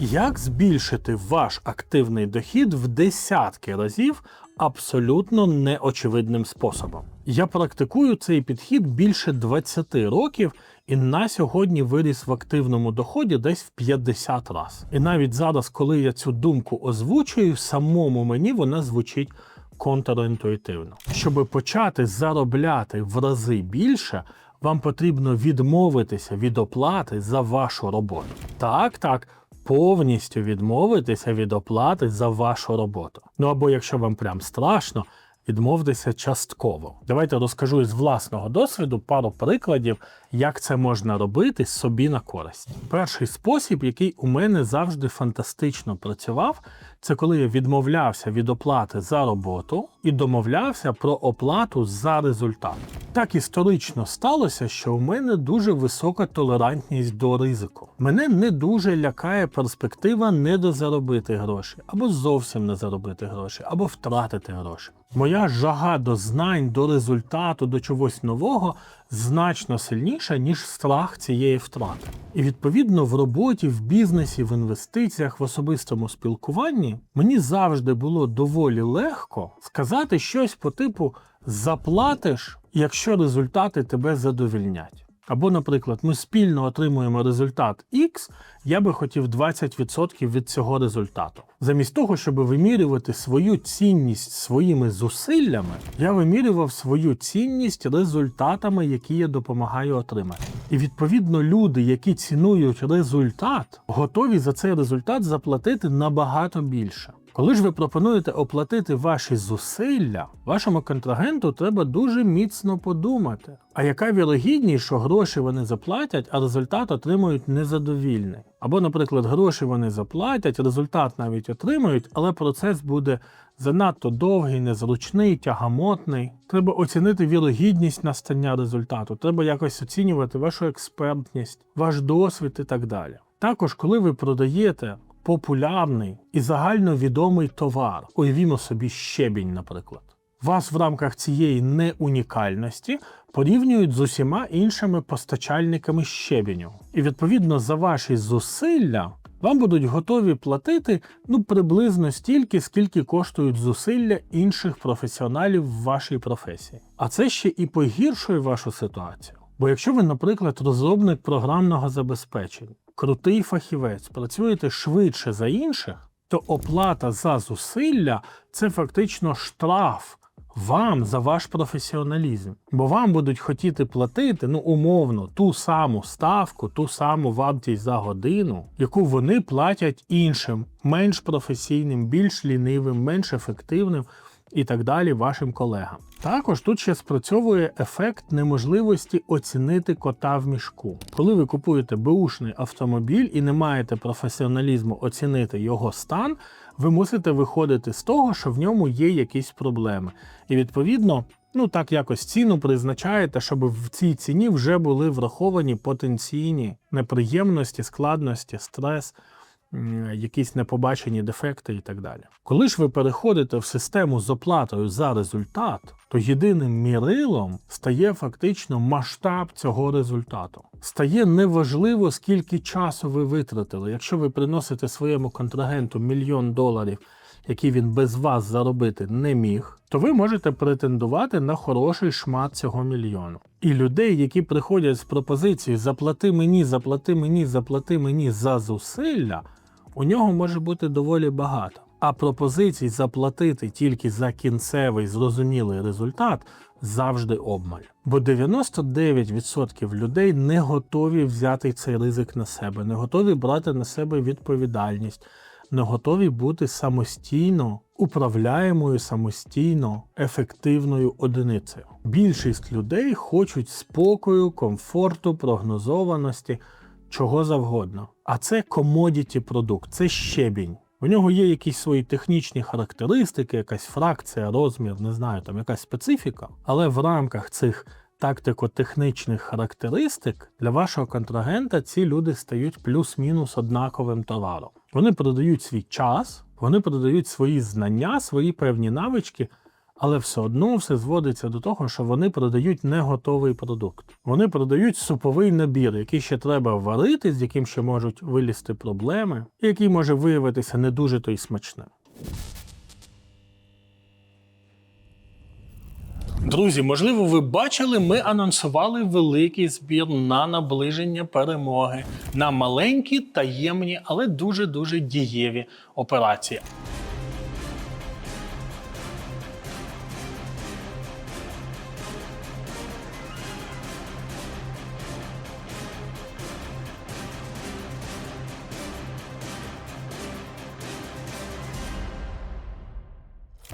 Як збільшити ваш активний дохід в десятки разів абсолютно неочевидним способом? Я практикую цей підхід більше 20 років і на сьогодні виріс в активному доході десь в 50 разів. І навіть зараз, коли я цю думку озвучую, самому мені вона звучить контрінтуїтивно. Щоб почати заробляти в рази більше, вам потрібно відмовитися від оплати за вашу роботу. Так, так. Повністю відмовитися від оплати за вашу роботу. Ну або якщо вам прям страшно, відмовтеся частково. Давайте розкажу із власного досвіду пару прикладів, як це можна робити собі на користь. Перший спосіб, який у мене завжди фантастично працював, це коли я відмовлявся від оплати за роботу і домовлявся про оплату за результат. Так історично сталося, що у мене дуже висока толерантність до ризику. Мене не дуже лякає перспектива недозаробити гроші, або зовсім не заробити гроші, або втратити гроші. Моя жага до знань, до результату, до чогось нового значно сильніша, ніж страх цієї втрати. І відповідно в роботі, в бізнесі, в інвестиціях, в особистому спілкуванні мені завжди було доволі легко сказати щось по типу заплатиш, якщо результати тебе задовільнять. Або, наприклад, ми спільно отримуємо результат X, я би хотів 20% від цього результату. Замість того, щоб вимірювати свою цінність своїми зусиллями, я вимірював свою цінність результатами, які я допомагаю отримати. І відповідно люди, які цінують результат, готові за цей результат заплатити набагато більше. Коли ж ви пропонуєте оплатити ваші зусилля, вашому контрагенту треба дуже міцно подумати. А яка вірогідність, що гроші вони заплатять, а результат отримують незадовільний? Або, наприклад, гроші вони заплатять, результат навіть отримують, але процес буде занадто довгий, незручний, тягамотний. Треба оцінити вірогідність настання результату, треба якось оцінювати вашу експертність, ваш досвід і так далі. Також, коли ви продаєте популярний і загальновідомий товар, уявімо собі щебінь, наприклад. Вас в рамках цієї неунікальності порівнюють з усіма іншими постачальниками щебеню. І відповідно за ваші зусилля вам будуть готові платити ну приблизно стільки, скільки коштують зусилля інших професіоналів в вашій професії. А це ще і погіршує вашу ситуацію. Бо якщо ви, наприклад, розробник програмного забезпечення, крутий фахівець, працюєте швидше за інших, то оплата за зусилля це фактично штраф вам за ваш професіоналізм. Бо вам будуть хотіти платити, ну умовно, ту саму ставку, ту саму вартість за годину, яку вони платять іншим, менш професійним, більш лінивим, менш ефективним і так далі вашим колегам. Також тут ще спрацьовує ефект неможливості оцінити кота в мішку. Коли ви купуєте беушний автомобіль і не маєте професіоналізму оцінити його стан, ви мусите виходити з того, що в ньому є якісь проблеми. І відповідно, ну так якось ціну призначаєте, щоб в цій ціні вже були враховані потенційні неприємності, складності, стрес якісь непобачені дефекти і так далі. Коли ж ви переходите в систему з оплатою за результат, то єдиним мірилом стає фактично масштаб цього результату. Стає неважливо, скільки часу ви витратили. Якщо ви приносите своєму контрагенту мільйон доларів, які він без вас заробити не міг, то ви можете претендувати на хороший шмат цього мільйону. І людей, які приходять з пропозицією заплати мені, заплати мені, заплати мені за зусилля у нього може бути доволі багато. А пропозицій заплатити тільки за кінцевий зрозумілий результат завжди обмаль. Бо 99% людей не готові взяти цей ризик на себе, не готові брати на себе відповідальність, не готові бути самостійно управляємою, самостійно ефективною одиницею. Більшість людей хочуть спокою, комфорту, прогнозованості чого завгодно. А це комодіті продукт, це щебінь. У нього є якісь свої технічні характеристики, якась фракція, розмір, не знаю, там якась специфіка. Але в рамках цих тактико-технічних характеристик для вашого контрагента ці люди стають плюс-мінус однаковим товаром. Вони продають свій час, вони продають свої знання, свої певні навички, Але все одно все зводиться до того, що вони продають не готовий продукт. Вони продають суповий набір, який ще треба варити, з яким ще можуть вилізти проблеми, і який може виявитися не дуже то й смачним. Друзі, можливо, ви бачили, ми анонсували великий збір на наближення перемоги на маленькі, таємні, але дуже дуже дієві операції.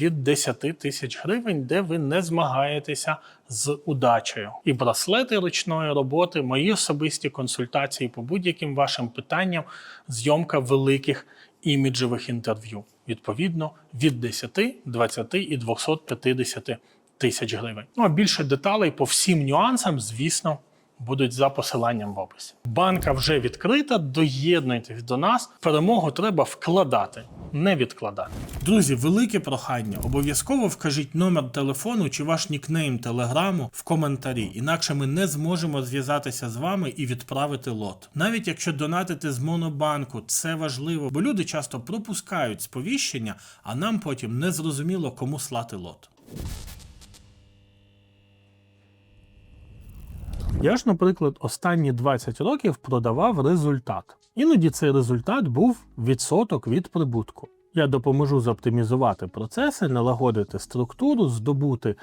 від 10 тисяч гривень, де ви не змагаєтеся з удачею. І браслети ручної роботи, мої особисті консультації по будь-яким вашим питанням, зйомка великих іміджевих інтерв'ю. Відповідно, від 10, 20 і 250 тисяч гривень. Ну а більше деталей по всім нюансам, звісно. Будуть за посиланням в описі. Банка вже відкрита. Доєднуйтесь до нас. Перемогу треба вкладати, не відкладати. Друзі, велике прохання. Обов'язково вкажіть номер телефону чи ваш нікнейм телеграму в коментарі, інакше ми не зможемо зв'язатися з вами і відправити лот. Навіть якщо донатити з монобанку, це важливо, бо люди часто пропускають сповіщення, а нам потім не зрозуміло, кому слати лот. Я ж, наприклад, останні 20 років продавав результат. Іноді цей результат був відсоток від прибутку. Я допоможу зоптимізувати процеси, налагодити структуру, здобути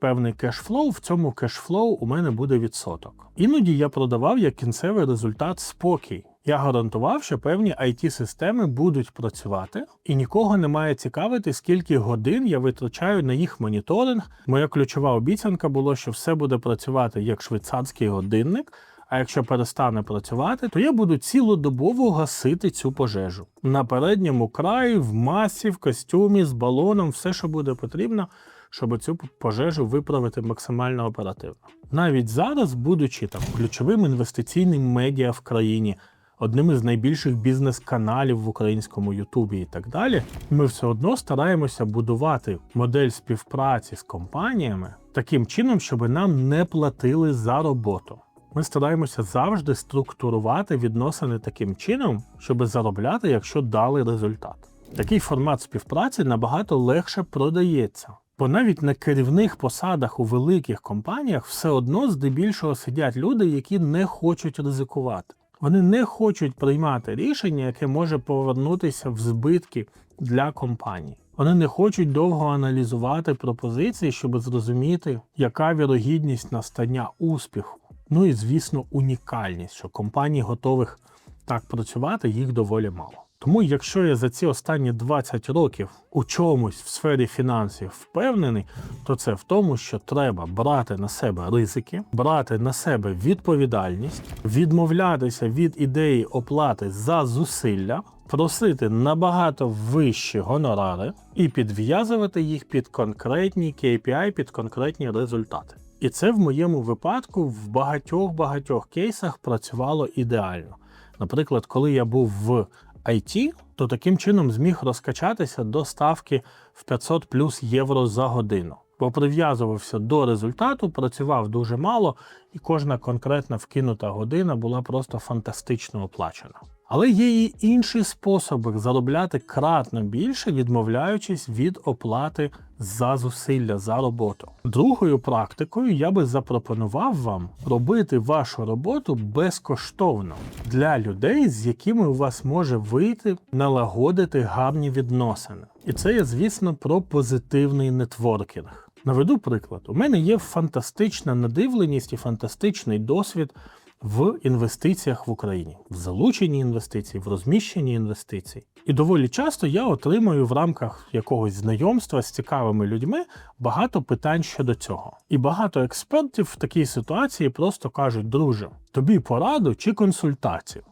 певний кешфлоу. В цьому кешфлоу у мене буде відсоток. Іноді я продавав як кінцевий результат спокій. Я гарантував, що певні IT-системи будуть працювати, і нікого не має цікавити, скільки годин я витрачаю на їх моніторинг. Моя ключова обіцянка була, що все буде працювати як швейцарський годинник. А якщо перестане працювати, то я буду цілодобово гасити цю пожежу на передньому краї, в масі, в костюмі, з балоном, все, що буде потрібно, щоб цю пожежу виправити максимально оперативно. Навіть зараз, будучи там ключовим інвестиційним медіа в країні, одним із найбільших бізнес-каналів в українському Ютубі і так далі, ми все одно стараємося будувати модель співпраці з компаніями таким чином, щоб нам не платили за роботу. Ми стараємося завжди структурувати відносини таким чином, щоб заробляти, якщо дали результат. Такий формат співпраці набагато легше продається. Бо навіть на керівних посадах у великих компаніях все одно здебільшого сидять люди, які не хочуть ризикувати. Вони не хочуть приймати рішення, яке може повернутися в збитки для компанії. Вони не хочуть довго аналізувати пропозиції, щоб зрозуміти, яка вірогідність настання успіху. Ну і звісно, унікальність, що компаній готових так працювати їх доволі мало. Тому, якщо я за ці останні 20 років у чомусь в сфері фінансів впевнений, то це в тому, що треба брати на себе ризики, брати на себе відповідальність, відмовлятися від ідеї оплати за зусилля, просити набагато вищі гонорари і підв'язувати їх під конкретні KPI, під конкретні результати. І це в моєму випадку в багатьох багатьох кейсах працювало ідеально. Наприклад, коли я був в IT, то таким чином зміг розкачатися до ставки в 500 плюс євро за годину. Бо прив'язувався до результату, працював дуже мало, і кожна конкретна вкинута година була просто фантастично оплачена. Але є і інші способи заробляти кратно більше, відмовляючись від оплати за зусилля за роботу. Другою практикою я би запропонував вам робити вашу роботу безкоштовно для людей, з якими у вас може вийти налагодити гарні відносини. І це є, звісно, про позитивний нетворкінг. Наведу приклад: у мене є фантастична надивленість і фантастичний досвід в інвестиціях в Україні, в залученні інвестицій, в розміщенні інвестицій. І доволі часто я отримую в рамках якогось знайомства з цікавими людьми багато питань щодо цього. І багато експертів в такій ситуації просто кажуть: друже, тобі пораду чи консультацію.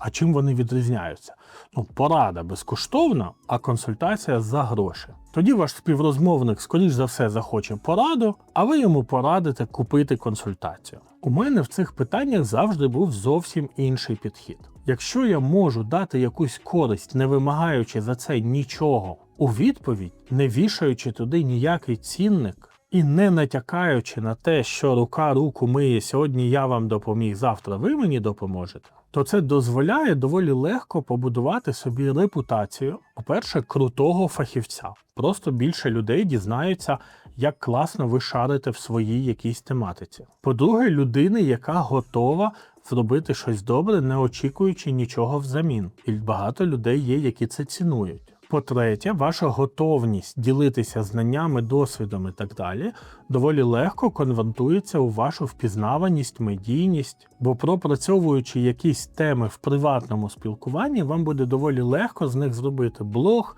А чим вони відрізняються? Ну, порада безкоштовна, а консультація за гроші. Тоді ваш співрозмовник, скоріш за все, захоче пораду, а ви йому порадите купити консультацію. У мене в цих питаннях завжди був зовсім інший підхід. Якщо я можу дати якусь користь, не вимагаючи за це нічого у відповідь, не вішаючи туди ніякий цінник. І не натякаючи на те, що рука руку миє сьогодні я вам допоміг, завтра ви мені допоможете, то це дозволяє доволі легко побудувати собі репутацію, по-перше, крутого фахівця. Просто більше людей дізнаються, як класно ви шарите в своїй якійсь тематиці. По-друге, людини, яка готова зробити щось добре, не очікуючи нічого взамін. І багато людей є, які це цінують. По-третє, ваша готовність ділитися знаннями, досвідом і так далі доволі легко конвертується у вашу впізнаваність, медійність, бо пропрацьовуючи якісь теми в приватному спілкуванні, вам буде доволі легко з них зробити блог,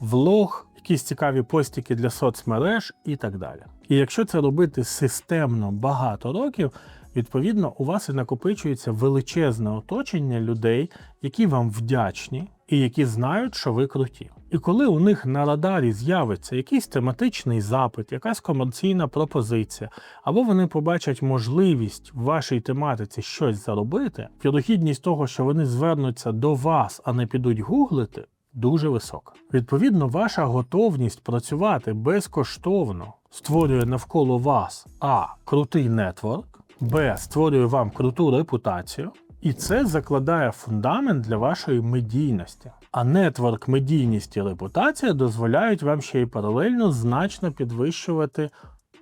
влог, якісь цікаві постіки для соцмереж і так далі. І якщо це робити системно багато років, відповідно у вас і накопичується величезне оточення людей, які вам вдячні і які знають, що ви круті. І коли у них на радарі з'явиться якийсь тематичний запит, якась комерційна пропозиція, або вони побачать можливість в вашій тематиці щось заробити, вірогідність того, що вони звернуться до вас, а не підуть гуглити, дуже висока. Відповідно, ваша готовність працювати безкоштовно створює навколо вас а. крутий нетворк, б. створює вам круту репутацію. І це закладає фундамент для вашої медійності. А нетворк, медійність і репутація дозволяють вам ще й паралельно значно підвищувати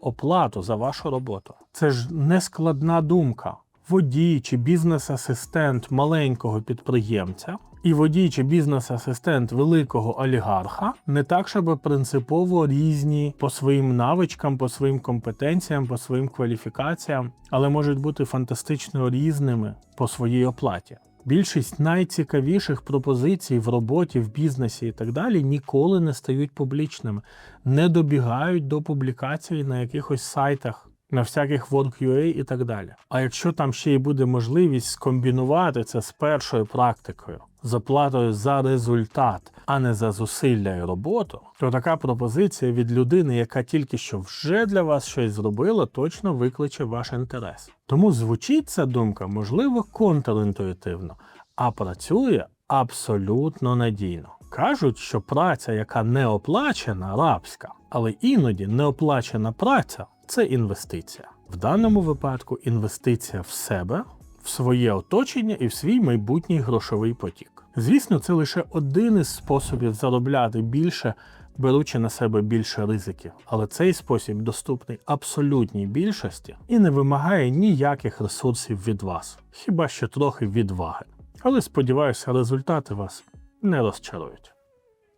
оплату за вашу роботу. Це ж не складна думка. Водій чи бізнес-асистент маленького підприємця і водій чи бізнес-асистент великого олігарха не так, щоб принципово різні по своїм навичкам, по своїм компетенціям, по своїм кваліфікаціям, але можуть бути фантастично різними по своїй оплаті. Більшість найцікавіших пропозицій в роботі, в бізнесі і так далі ніколи не стають публічними, не добігають до публікації на якихось сайтах, на всяких Work.ua і так далі. А якщо там ще й буде можливість скомбінувати це з першою практикою, з оплатою за результат, а не за зусилля і роботу, то така пропозиція від людини, яка тільки що вже для вас щось зробила, точно викличе ваш інтерес. Тому звучить ця думка, можливо, контрінтуїтивно, а працює абсолютно надійно. Кажуть, що праця, яка не оплачена, рабська, але іноді неоплачена праця це інвестиція. В даному випадку інвестиція в себе, в своє оточення і в свій майбутній грошовий потік. Звісно, це лише один із способів заробляти більше, беручи на себе більше ризиків, але цей спосіб доступний абсолютній більшості і не вимагає ніяких ресурсів від вас, хіба що трохи відваги. Але сподіваюся, результати вас не розчарують.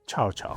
Чао-чао!